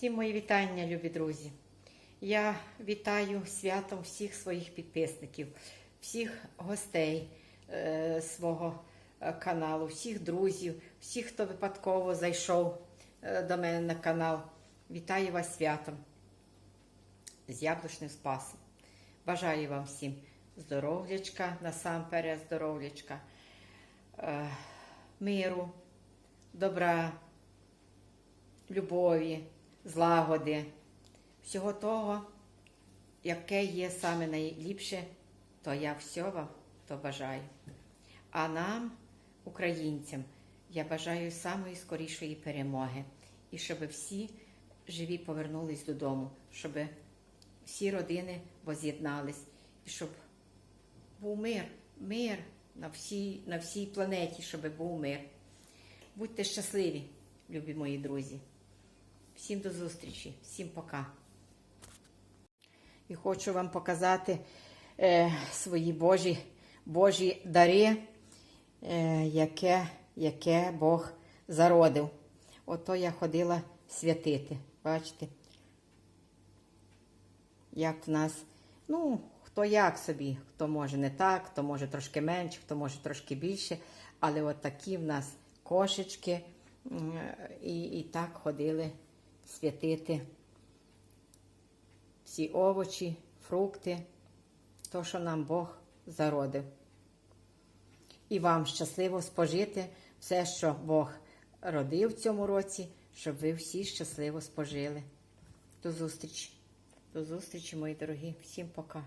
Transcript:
Всім мої вітання, любі друзі. Я вітаю святом всіх своїх підписників, всіх гостей е, свого е, каналу, всіх друзів, всіх, хто випадково зайшов е, до мене на канал. Вітаю вас святом з яблучним спасом. Бажаю вам всім здоров'ячка, насамперед здоров'ячка, е, миру, добра, любові, злагоди, всього того, яке є саме найліпше, то я все вам то бажаю. А нам, українцям, я бажаю самої скорішої перемоги. І щоб всі живі повернулись додому, щоб всі родини воз'єднались, і щоб був мир, мир на всій, на всій планеті, щоб був мир. Будьте щасливі, любі мої друзі. Всім до зустрічі, всім пока. І хочу вам показати е, свої Божі, Божі дари, е, яке, яке Бог зародив. Ото я ходила святити. Бачите? Як в нас, ну, хто як собі, хто може не так, хто може трошки менше, хто може трошки більше. Але от такі в нас кошечки, і, і так ходили святити всі овочі, фрукти, то, що нам Бог зародив. І вам щасливо спожити все, що Бог родив в цьому році, щоб ви всі щасливо спожили. До зустрічі. До зустрічі, мої дорогі. Всім пока.